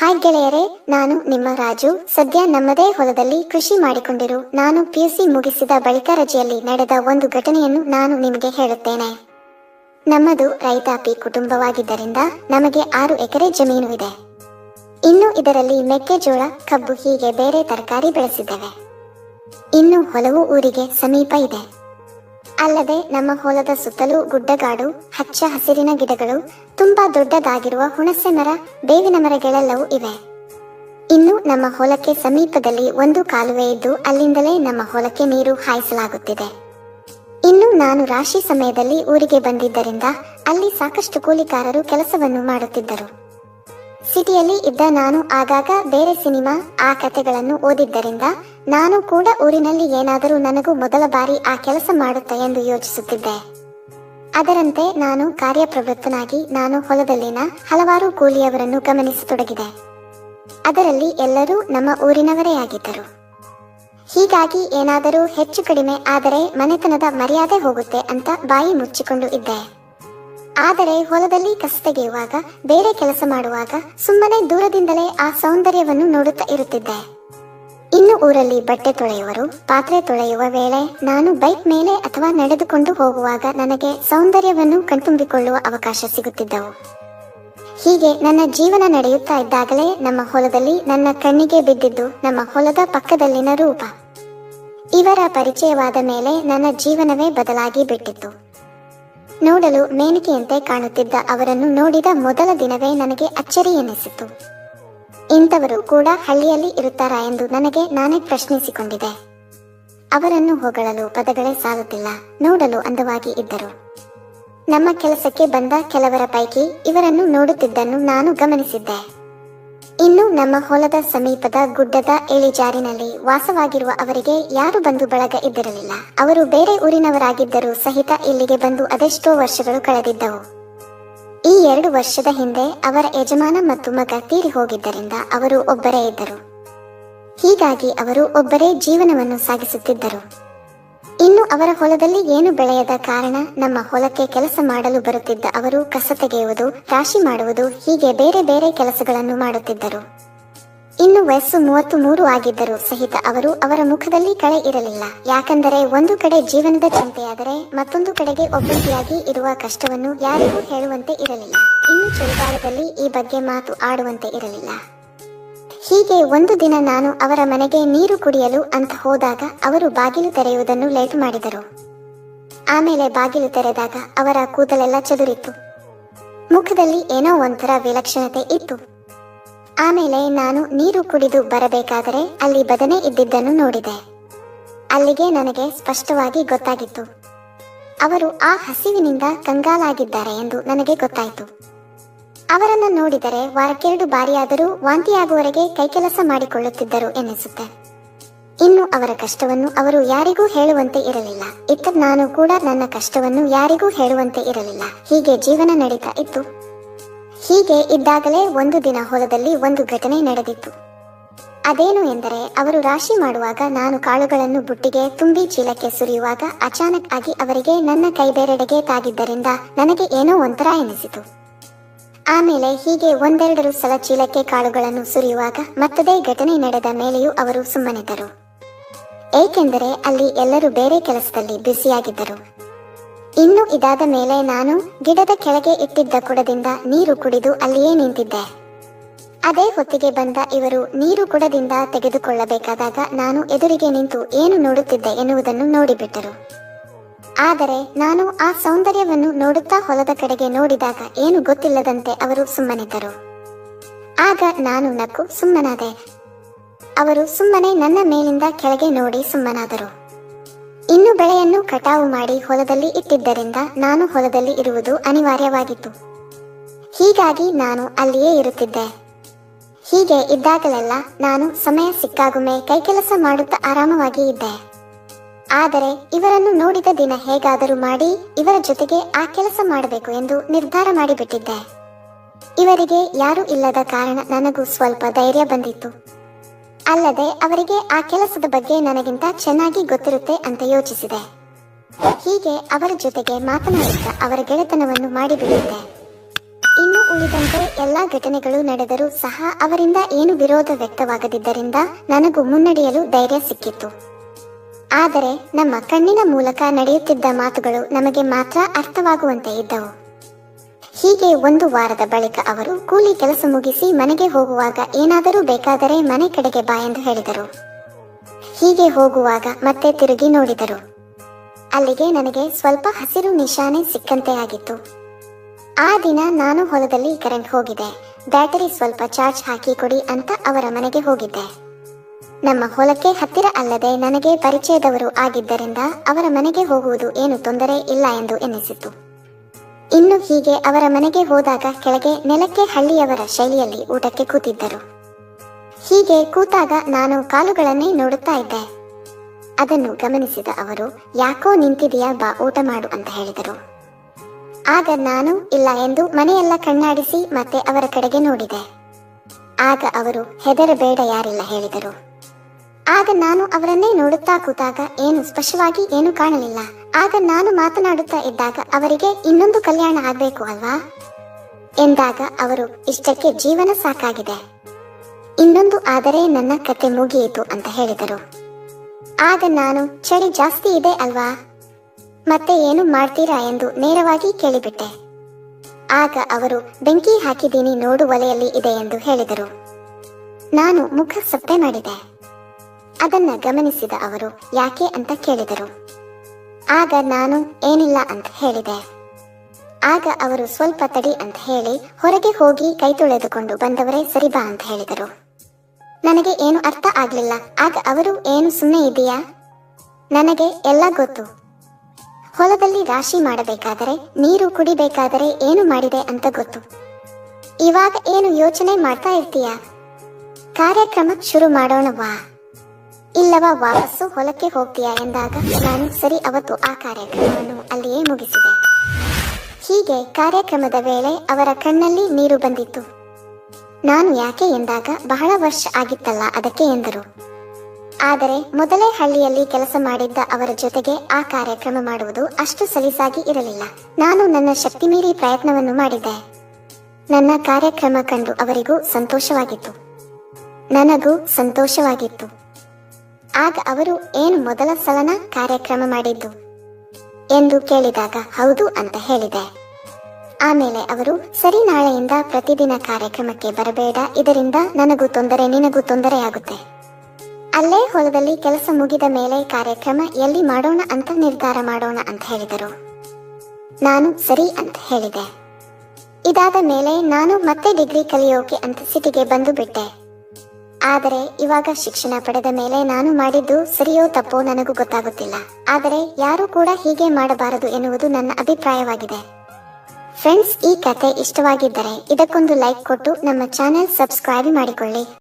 Hi ಗೆಳೆಯರೇ, ನಾನು ನಿಮ್ಮ ರಾಜು. ಸದ್ಯ ನಮ್ಮದೇ ಹೊಲದಲ್ಲಿ ಕೃಷಿ ಮಾಡಿಕೊಂಡಿರು. ನಾನು ಪಿಯುಸಿ ಮುಗಿಸಿದ ಬಳಿಕ ರಜೆಯಲ್ಲಿ ನಡೆದ ಒಂದು ಘಟನೆಯನ್ನು ನಾನು ನಿಮಗೆ ಹೇಳುತ್ತೇನೆ. ನಮ್ಮದು ರೈತಾಪಿ ಕುಟುಂಬವಾಗಿದ್ದರಿಂದ ನಮಗೆ ಆರು ಎಕರೆ ಜಮೀನು ಇದೆ. ಇನ್ನು ಇದರಲ್ಲಿ ಮೆಕ್ಕೆಜೋಳ, ಕಬ್ಬು ಹೀಗೆ ಬೇರೆ ತರಕಾರಿ ಬೆಳೆಸಿದ್ದೇವೆ. ಇನ್ನು ಹೊಲವು ಊರಿಗೆ ಸಮೀಪ ಇದೆ. ಅಲ್ಲದೆ ನಮ್ಮ ಹೊಲದ ಸುತ್ತಲೂ ಗುಡ್ಡಗಾಡು, ಹಚ್ಚ ಹಸಿರಿನ ಗಿಡಗಳು, ತುಂಬಾ ದೊಡ್ಡದಾಗಿರುವ ಹುಣಸೆ ಮರ, ಬೇವಿನ ಮರಗಳೆಲ್ಲವೂ ಇವೆ. ಇನ್ನು ನಮ್ಮ ಹೊಲಕ್ಕೆ ಸಮೀಪದಲ್ಲಿ ಒಂದು ಕಾಲುವೆ ಇದ್ದು ಅಲ್ಲಿಂದಲೇ ನಮ್ಮ ಹೊಲಕ್ಕೆ ನೀರು ಹಾಯಿಸಲಾಗುತ್ತಿದೆ. ಇನ್ನು ನಾನು ರಾಶಿ ಸಮಯದಲ್ಲಿ ಊರಿಗೆ ಬಂದಿದ್ದರಿಂದ ಅಲ್ಲಿ ಸಾಕಷ್ಟು ಕೂಲಿಕಾರರು ಕೆಲಸವನ್ನು ಮಾಡುತ್ತಿದ್ದರು. ಸಿಟಿಯಲ್ಲಿ ಇದ್ದ ನಾನು ಆಗಾಗ ಬೇರೆ ಸಿನಿಮಾ, ಆ ಕಥೆಗಳನ್ನು ಓದಿದ್ದರಿಂದ ನಾನು ಕೂಡ ಊರಿನಲ್ಲಿ ಏನಾದರೂ ನನಗೂ ಮೊದಲ ಬಾರಿ ಆ ಕೆಲಸ ಮಾಡುತ್ತೆ ಎಂದು ಯೋಚಿಸುತ್ತಿದ್ದೆ. ಅದರಂತೆ ನಾನು ಕಾರ್ಯಪ್ರವೃತ್ತನಾಗಿ ನಾನು ಹೊಲದಲ್ಲಿನ ಹಲವಾರು ಕೂಲಿಯವರನ್ನು ಗಮನಿಸತೊಡಗಿದೆ ಅದರಲ್ಲಿ ಎಲ್ಲರೂ ನಮ್ಮ ಊರಿನವರೇ ಆಗಿದ್ದರು. ಹೀಗಾಗಿ ಏನಾದರೂ ಹೆಚ್ಚು ಕಡಿಮೆ ಆದರೆ ಮನೆತನದ ಮರ್ಯಾದೆ ಹೋಗುತ್ತೆ ಅಂತ ಬಾಯಿ ಮುಚ್ಚಿಕೊಂಡು ಇದ್ದೆ. ಆದರೆ ಹೊಲದಲ್ಲಿ ಕಸ ತೆಗೆಯುವಾಗ, ಬೇರೆ ಕೆಲಸ ಮಾಡುವಾಗ ಸುಮ್ಮನೆ ದೂರದಿಂದಲೇ ಆ ಸೌಂದರ್ಯವನ್ನು ನೋಡುತ್ತಾ ಇರುತ್ತಿದ್ದೆ. ಇನ್ನು ಊರಲ್ಲಿ ಬಟ್ಟೆ ತೊಳೆಯುವರು, ಪಾತ್ರೆ ತೊಳೆಯುವ ವೇಳೆ ನಾನು ಬೈಕ್ ಮೇಲೆ ಅಥವಾ ನಡೆದುಕೊಂಡು ಹೋಗುವಾಗ ನನಗೆ ಸೌಂದರ್ಯವನ್ನು ಕಣ್ತುಂಬಿಕೊಳ್ಳುವ ಅವಕಾಶ ಸಿಗುತ್ತಿದ್ದವು. ಹೀಗೆ ನನ್ನ ಜೀವನ ನಡೆಯುತ್ತಾ ಇದ್ದಾಗಲೇ ನಮ್ಮ ಹೊಲದಲ್ಲಿ ನನ್ನ ಕಣ್ಣಿಗೆ ಬಿದ್ದಿದ್ದು ನಮ್ಮ ಹೊಲದ ಪಕ್ಕದಲ್ಲಿನ ರೂಪ. ಇವರ ಪರಿಚಯವಾದ ಮೇಲೆ ನನ್ನ ಜೀವನವೇ ಬದಲಾಗಿ ಬಿಟ್ಟಿತ್ತು. ನೋಡಲು ಮೇನಿಕೆಯಂತೆ ಕಾಣುತ್ತಿದ್ದ ಅವರನ್ನು ನೋಡಿದ ಮೊದಲ ದಿನವೇ ನನಗೆ ಅಚ್ಚರಿ ಎನಿಸಿತು. ಇಂಥವರು ಕೂಡ ಹಳ್ಳಿಯಲ್ಲಿ ಇರುತ್ತಾರಾ ಎಂದು ನನಗೆ ನಾನೇ ಪ್ರಶ್ನಿಸಿಕೊಂಡಿದೆ ಅವರನ್ನು ಹೊಗಳಲು ಪದಗಳೇ ಸಾಲುತ್ತಿಲ್ಲ. ನೋಡಲು ಅಂದವಾಗಿ ಇದ್ದರು. ನಮ್ಮ ಕೆಲಸಕ್ಕೆ ಬಂದ ಕೆಲವರ ಪೈಕಿ ಇವರನ್ನು ನೋಡುತ್ತಿದ್ದನ್ನು ನಾನು ಗಮನಿಸಿದ್ದೆ. ಇನ್ನು ನಮ್ಮ ಹೊಲದ ಸಮೀಪದ ಗುಡ್ಡದ ಇಳಿಜಾರಿನಲ್ಲಿ ವಾಸವಾಗಿರುವ ಅವರಿಗೆ ಯಾರು ಬಂಧು ಬಳಗ ಇದ್ದಿರಲಿಲ್ಲ. ಅವರು ಬೇರೆ ಊರಿನವರಾಗಿದ್ದರೂ ಸಹಿತ ಇಲ್ಲಿಗೆ ಬಂದು ಅದೆಷ್ಟೋ ವರ್ಷಗಳು ಕಳೆದಿದ್ದವು. ಈ ಎರಡು ವರ್ಷದ ಹಿಂದೆ ಅವರ ಯಜಮಾನ ಮತ್ತು ಮಗ ತೀರಿ ಹೋಗಿದ್ದರಿಂದ ಅವರು ಒಬ್ಬರೇ ಇದ್ದರು. ಹೀಗಾಗಿ ಅವರು ಒಬ್ಬರೇ ಜೀವನವನ್ನು ಸಾಗಿಸುತ್ತಿದ್ದರು. ಇನ್ನು ಅವರ ಹೊಲದಲ್ಲಿ ಏನು ಬೆಳೆಯದ ಕಾರಣ ನಮ್ಮ ಹೊಲಕ್ಕೆ ಕೆಲಸ ಮಾಡಲು ಬರುತ್ತಿದ್ದ ಅವರು ಕಸ ತೆಗೆಯುವುದು, ರಾಶಿ ಮಾಡುವುದು, ಹೀಗೆ ಬೇರೆ ಬೇರೆ ಕೆಲಸಗಳನ್ನು ಮಾಡುತ್ತಿದ್ದರು. ಇನ್ನು ವಯಸ್ಸು ಮೂವತ್ತು ಮೂರು ಆಗಿದ್ದರೂ ಸಹಿತ ಅವರು ಅವರ ಮುಖದಲ್ಲಿ ಕಳೆ ಇರಲಿಲ್ಲ. ಯಾಕಂದರೆ ಒಂದು ಕಡೆ ಜೀವನದ ಚಿಂತೆಯಾದರೆ ಮತ್ತೊಂದು ಕಡೆಗೆ ಒಬ್ಬಂಟಿಯಾಗಿ ಇರುವ ಕಷ್ಟವನ್ನು ಯಾರಿಗೂ ಹೇಳುವಂತೆ ಇರಲಿಲ್ಲ. ಇನ್ನು ಚಳಿಗಾಲದಲ್ಲಿ ಈ ಬಗ್ಗೆ ಮಾತು ಆಡುವಂತೆ ಇರಲಿಲ್ಲ. ಹೀಗೆ ಒಂದು ದಿನ ನಾನು ಅವರ ಮನೆಗೆ ನೀರು ಕುಡಿಯಲು ಅಂತ ಹೋದಾಗ ಅವರು ಬಾಗಿಲು ತೆರೆಯುವುದನ್ನು ಲೇಟ್ ಮಾಡಿದರು. ಆಮೇಲೆ ಬಾಗಿಲು ತೆರೆದಾಗ ಅವರ ಕೂದಲೆಲ್ಲ ಚದುರಿತ್ತು. ಮುಖದಲ್ಲಿ ಏನೋ ಒಂಥರ ವಿಲಕ್ಷಣತೆ ಇತ್ತು. ಆಮೇಲೆ ನಾನು ನೀರು ಕುಡಿದು ಬರಬೇಕಾದರೆ ಅಲ್ಲಿ ಬದನೆ ಇದ್ದಿದ್ದನ್ನು ನೋಡಿದೆ. ಅಲ್ಲಿಗೆ ನನಗೆ ಸ್ಪಷ್ಟವಾಗಿ ಗೊತ್ತಾಗಿತ್ತು. ಅವರು ಆ ಹಸಿವಿನಿಂದ ಕಂಗಾಲಾಗಿದ್ದಾರೆ ಎಂದು ನನಗೆ ಗೊತ್ತಾಯಿತು. ಅವರನ್ನು ನೋಡಿದರೆ ವಾರಕ್ಕೆರಡು ಬಾರಿಯಾದರೂ ವಾಂತಿಯಾಗುವವರೆಗೆ ಕೈಕೆಲಸ ಮಾಡಿಕೊಳ್ಳುತ್ತಿದ್ದರು ಎನಿಸುತ್ತೆ ಇನ್ನು ಅವರ ಕಷ್ಟವನ್ನು ಅವರು ಯಾರಿಗೂ ಹೇಳುವಂತೆ ಇರಲಿಲ್ಲ. ಇತ್ತ ನಾನು ಕೂಡ ನನ್ನ ಕಷ್ಟವನ್ನು ಯಾರಿಗೂ ಹೇಳುವಂತೆ ಇರಲಿಲ್ಲ. ಹೀಗೆ ಜೀವನ ನಡೀತಾ ಇತ್ತು. ಹೀಗೆ ಇದ್ದಾಗಲೇ ಒಂದು ದಿನ ಹೊಲದಲ್ಲಿ ಒಂದು ಘಟನೆ ನಡೆದಿತ್ತು. ಅದೇನು ಎಂದರೆ ಅವರು ರಾಶಿ ಮಾಡುವಾಗ ನಾನು ಕಾಳುಗಳನ್ನು ಬುಟ್ಟಿಗೆ ತುಂಬಿ ಚೀಲಕ್ಕೆ ಸುರಿಯುವಾಗ ಅಚಾನಕ್ ಆಗಿ ಅವರಿಗೆ ನನ್ನ ಕೈಬೇರೆಡೆಗೆ ತಾಗಿದ್ದರಿಂದ ನನಗೆ ಏನೋ ಒಂಥರ ಎನಿಸಿತು ಆಮೇಲೆ ಹೀಗೆ ಒಂದೆರಡು ಸಲ ಚೀಲಕ್ಕೆ ಕಾಳುಗಳನ್ನು ಸುರಿಯುವಾಗ ಮತ್ತದೇ ಘಟನೆ ನಡೆದ ಮೇಲೆಯೂ ಅವರು ಸುಮ್ಮನಿದ್ದರು. ಏಕೆಂದರೆ ಅಲ್ಲಿ ಎಲ್ಲರೂ ಬೇರೆ ಕೆಲಸದಲ್ಲಿ ಬ್ಯುಸಿಯಾಗಿದ್ದರು. ಇನ್ನು ಇದಾದ ಮೇಲೆ ನಾನು ಗಿಡದ ಕೆಳಗೆ ಇಟ್ಟಿದ್ದ ಕುಡದಿಂದ ನೀರು ಕುಡಿದು ಅಲ್ಲಿಯೇ ನಿಂತಿದ್ದೆ. ಅದೇ ಹೊತ್ತಿಗೆ ಬಂದ ಇವರು ನೀರು ಕುಡದಿಂದ ತೆಗೆದುಕೊಳ್ಳಬೇಕಾದಾಗ ನಾನು ಎದುರಿಗೆ ನಿಂತು ಏನು ನೋಡುತ್ತಿದ್ದೆ ಎನ್ನುವುದನ್ನು ನೋಡಿಬಿಟ್ಟರು. ಆದರೆ ನಾನು ಆ ಸೌಂದರ್ಯವನ್ನು ನೋಡುತ್ತಾ ಹೊಲದ ಕಡೆಗೆ ನೋಡಿದಾಗ ಏನು ಗೊತ್ತಿಲ್ಲದಂತೆ ಅವರು ಸುಮ್ಮನಿದ್ದರು. ಆಗ ನಾನು ನಕ್ಕು ಸುಮ್ಮನಾದೆ. ಅವರು ಸುಮ್ಮನೆ ನನ್ನ ಮೇಲಿಂದ ಕೆಳಗೆ ನೋಡಿ ಸುಮ್ಮನಾದರು. ಇನ್ನು ಬೆಳೆಯನ್ನು ಕಟಾವು ಮಾಡಿ ಹೊಲದಲ್ಲಿ ಇಟ್ಟಿದ್ದರಿಂದ ನಾನು ಹೊಲದಲ್ಲಿ ಇರುವುದು ಅನಿವಾರ್ಯವಾಗಿತ್ತು. ಹೀಗಾಗಿ ನಾನು ಅಲ್ಲಿಯೇ ಇರುತ್ತಿದ್ದೆ. ಹೀಗೆ ಇದ್ದಾಗಲೆಲ್ಲ ನಾನು ಸಮಯ ಸಿಕ್ಕಾಗುಮೆ ಕೈಕೆಲಸ ಮಾಡುತ್ತಾ ಆರಾಮವಾಗಿ ಇದ್ದೆ. ಆದರೆ ಇವರನ್ನು ನೋಡಿದ ದಿನ ಹೇಗಾದರೂ ಮಾಡಿ ಇವರ ಜೊತೆಗೆ ಆ ಕೆಲಸ ಮಾಡಬೇಕು ಎಂದು ನಿರ್ಧಾರ ಮಾಡಿಬಿಟ್ಟಿದ್ದೆ. ಇವರಿಗೆ ಯಾರೂ ಇಲ್ಲದ ಕಾರಣ ನನಗೂ ಸ್ವಲ್ಪ ಧೈರ್ಯ ಬಂದಿತ್ತು. ಅಲ್ಲದೆ ಅವರಿಗೆ ಆ ಕೆಲಸದ ಬಗ್ಗೆ ನನಗಿಂತ ಚೆನ್ನಾಗಿ ಗೊತ್ತಿರುತ್ತೆ ಅಂತ ಯೋಚಿಸಿದೆ. ಹೀಗೆ ಅವರ ಜೊತೆಗೆ ಮಾತನಾಡುತ್ತಾ ಅವರ ಗೆಳೆತನವನ್ನು ಮಾಡಿಬಿಟ್ಟಿದ್ದೆ. ಇನ್ನು ಉಳಿದಂತೆ ಎಲ್ಲಾ ಘಟನೆಗಳು ನಡೆದರೂ ಸಹ ಅವರಿಂದ ಏನು ವಿರೋಧ ವ್ಯಕ್ತವಾಗದಿದ್ದರಿಂದ ನನಗೂ ಮುನ್ನಡೆಯಲು ಧೈರ್ಯ ಸಿಕ್ಕಿತ್ತು. ಆದರೆ ನಮ್ಮ ಕಣ್ಣಿನ ಮೂಲಕ ನಡೆಯುತ್ತಿದ್ದ ಮಾತುಗಳು ನಮಗೆ ಮಾತ್ರ ಅರ್ಥವಾಗುವಂತೆ ಇದ್ದವು. ಹೀಗೆ ಒಂದು ವಾರದ ಬಳಿಕ ಅವರು ಕೂಲಿ ಕೆಲಸ ಮುಗಿಸಿ ಮನೆಗೆ ಹೋಗುವಾಗ ಏನಾದರೂ ಬೇಕಾದರೆ ಮನೆ ಕಡೆಗೆ ಬಾ ಎಂದು ಹೇಳಿದರು. ಹೀಗೆ ಹೋಗುವಾಗ ಮತ್ತೆ ತಿರುಗಿ ನೋಡಿದರು. ಅಲ್ಲಿಗೆ ನನಗೆ ಸ್ವಲ್ಪ ಹಸಿರು ನಿಶಾನೆ ಸಿಕ್ಕಂತೆ ಆಗಿತ್ತು. ಆ ದಿನ ನಾನು ಹೊಲದಲ್ಲಿ ಕರೆಂಟ್ ಹೋಗಿದೆ. ಬ್ಯಾಟರಿ ಸ್ವಲ್ಪ ಚಾರ್ಜ್ ಹಾಕಿ ಕೊಡಿ ಅಂತ ಅವರ ಮನೆಗೆ ಹೋಗಿದ್ದೆ. ನಮ್ಮ ಹೊಲಕ್ಕೆ ಹತ್ತಿರ ಅಲ್ಲದೆ ನನಗೆ ಪರಿಚಯದವರು ಆಗಿದ್ದರಿಂದ ಅವರ ಮನೆಗೆ ಹೋಗುವುದು ಏನು ತೊಂದರೆ ಇಲ್ಲ ಎಂದು ಎನ್ನಿಸಿತು. ಇನ್ನು ಹೀಗೆ ಅವರ ಮನೆಗೆ ಹೋದಾಗ ಕೆಳಗೆ ನೆಲಕ್ಕೆ ಹಳ್ಳಿಯವರ ಶೈಲಿಯಲ್ಲಿ ಊಟಕ್ಕೆ ಕೂತಿದ್ದರು. ಹೀಗೆ ಕೂತಾಗ ನಾನು ಕಾಲುಗಳನ್ನೇ ನೋಡುತ್ತಾ ಇದ್ದೆ. ಅದನ್ನು ಗಮನಿಸಿದ ಅವರು, ಯಾಕೋ ನಿಂತಿದೆಯಾ ಬಾ, ಊಟ ಮಾಡು ಅಂತ ಹೇಳಿದರು. ಆಗ ನಾನು, ಇಲ್ಲ ಎಂದು ಮನೆಯೆಲ್ಲ ಕಣ್ಣಾಡಿಸಿ ಮತ್ತೆ ಅವರ ಕಡೆಗೆ ನೋಡಿದೆ. ಆಗ ಅವರು, ಹೆದರಬೇಡ ಯಾರಿಲ್ಲ ಹೇಳಿದರು. ಆಗ ನಾನು ಅವರನ್ನೇ ನೋಡುತ್ತಾ ಕೂತಾಗ ಏನು ಸ್ಪಷ್ಟವಾಗಿ ಏನು ಕಾಣಲಿಲ್ಲ. ಆಗ ನಾನು ಮಾತನಾಡುತ್ತಾ ಇದ್ದಾಗ ಅವರಿಗೆ ಇನ್ನೊಂದು ಕಲ್ಯಾಣ ಆಗ್ಬೇಕು ಅಲ್ವಾ? ಎಂದಾಗ ಅವರು, ಇಷ್ಟಕ್ಕೆ ಜೀವನ ಸಾಕಾಗಿದೆ. ಇನ್ನೊಂದು ಆದರೆ ನನ್ನ ಕತೆ ಮುಗಿಯಿತು ಅಂತ ಹೇಳಿದರು. ಆಗ ನಾನು, ಚಳಿ ಜಾಸ್ತಿ ಇದೆ ಅಲ್ವಾ? ಮತ್ತೆ ಏನು ಮಾಡ್ತೀರಾ ಎಂದು ನೇರವಾಗಿ ಕೇಳಿಬಿಟ್ಟೆ. ಆಗ ಅವರು, ಬೆಂಕಿ ಹಾಕಿದ್ದೀನಿ ನೋಡು ಒಲೆಯಲ್ಲಿ ಇದೆ ಎಂದು ಹೇಳಿದರು. ನಾನು ಮುಖ ಸಪ್ಪೆ ಮಾಡಿದೆ. ಅದನ್ನ ಗಮನಿಸಿದ ಅವರು, ಯಾಕೆ ಅಂತ ಕೇಳಿದರು. ಆಗ ನಾನು, ಏನಿಲ್ಲ ಅಂತ ಹೇಳಿದೆ. ಆಗ ಅವರು, ಸ್ವಲ್ಪ ತಡಿ ಅಂತ ಹೇಳಿ, ಹೊರಗೆ ಹೋಗಿ ಕೈ ತೊಳೆದುಕೊಂಡು ಬಂದವರೇ ಸರಿ ಬಾ ಅಂತ ಹೇಳಿದರು. ನನಗೆ ಏನು ಅರ್ಥ ಆಗ್ಲಿಲ್ಲ. ಆಗ ಅವರು, ಏನು ಸುಮ್ಮನೆ ಇದೆಯಾ? ನನಗೆ ಎಲ್ಲ ಗೊತ್ತು. ಹೊಲದಲ್ಲಿ ರಾಶಿ ಮಾಡಬೇಕಾದರೆ, ನೀರು ಕುಡಿಬೇಕಾದರೆ ಏನು ಮಾಡಿದೆ ಅಂತ ಗೊತ್ತು. ಇವಾಗ ಏನು ಯೋಚನೆ ಮಾಡ್ತಾ ಇರ್ತೀಯಾ? ಕಾರ್ಯಕ್ರಮ ಶುರು ಮಾಡೋಣವಾ ಇಲ್ಲವಾ ವಾಪಸ್ಸು ಹೊಲಕ್ಕೆ ಹೋಗ್ತೀಯಾ ಎಂದಾಗ ನಾನು ಸರಿ ಅವತ್ತು ಆ ಕಾರ್ಯಕ್ರಮವನ್ನು ಅಲ್ಲಿಯೇ ಮುಗಿಸಿದೆ. ಹೀಗೆ ಕಾರ್ಯಕ್ರಮದ ವೇಳೆ ಅವರ ಕಣ್ಣಲ್ಲಿ ನೀರು ಬಂದಿತ್ತು. ನಾನು ಯಾಕೆ ಎಂದಾಗ ಬಹಳ ವರ್ಷ ಆಗಿತ್ತಲ್ಲ ಅದಕ್ಕೆ ಎಂದರು. ಆದರೆ ಮೊದಲೇ ಹಳ್ಳಿಯಲ್ಲಿ ಕೆಲಸ ಮಾಡಿದ್ದ ಅವರ ಜೊತೆಗೆ ಆ ಕಾರ್ಯಕ್ರಮ ಮಾಡುವುದು ಅಷ್ಟು ಸಲೀಸಾಗಿ ಇರಲಿಲ್ಲ. ನಾನು ನನ್ನ ಶಕ್ತಿ ಮೀರಿ ಪ್ರಯತ್ನವನ್ನು ಮಾಡಿದ್ದೆ ನನ್ನ ಕಾರ್ಯಕ್ರಮ ಕಂಡು ಅವರಿಗೂ ಸಂತೋಷವಾಗಿತ್ತು. ನನಗೂ ಸಂತೋಷವಾಗಿತ್ತು. ಆಗ ಅವರು ಏನು ಮೊದಲ ಸಲನ ಕಾರ್ಯಕ್ರಮ ಮಾಡಿದ್ದು ಎಂದು ಕೇಳಿದಾಗ ಹೌದು ಅಂತ ಹೇಳಿದೆ. ಆಮೇಲೆ ಅವರು, ಸರಿ ನಾಳೆಯಿಂದ ಪ್ರತಿದಿನ ಕಾರ್ಯಕ್ರಮಕ್ಕೆ ಬರಬೇಡ, ಇದರಿಂದ ನನಗೂ ತೊಂದರೆ, ನಿನಗೂ ತೊಂದರೆಯಾಗುತ್ತೆ ಅಲ್ಲೇ ಹೊಲದಲ್ಲಿ ಕೆಲಸ ಮುಗಿದ ಮೇಲೆ ಕಾರ್ಯಕ್ರಮ ಎಲ್ಲಿ ಮಾಡೋಣ ಅಂತ ನಿರ್ಧಾರ ಮಾಡೋಣ ಅಂತ ಹೇಳಿದರು. ನಾನು ಸರಿ ಅಂತ ಹೇಳಿದೆ. ಇದಾದ ಮೇಲೆ ನಾನು ಮತ್ತೆ ಡಿಗ್ರಿ ಕಲಿಯೋಕೆ ಅಂತ ಸಿಟಿಗೆ ಬಂದು ಬಿಟ್ಟೆ. ಆದರೆ ಇವಾಗ ಶಿಕ್ಷಣ ಪಡೆದ ಮೇಲೆ ನಾನು ಮಾಡಿದ್ದು ಸರಿಯೋ ತಪ್ಪೋ ನನಗೂ ಗೊತ್ತಾಗುತ್ತಿಲ್ಲ. ಆದರೆ ಯಾರು ಕೂಡ ಹೀಗೆ ಮಾಡಬಾರದು ಎನ್ನುವುದು ನನ್ನ ಅಭಿಪ್ರಾಯವಾಗಿದೆ. ಫ್ರೆಂಡ್ಸ್ ಈ ಕತೆ ಇಷ್ಟವಾಗಿದ್ದರೆ ಇದಕ್ಕೊಂದು ಲೈಕ್ ಕೊಟ್ಟು ನಮ್ಮ ಚಾನೆಲ್ ಸಬ್ಸ್ಕ್ರೈಬ್ ಮಾಡಿಕೊಳ್ಳಿ.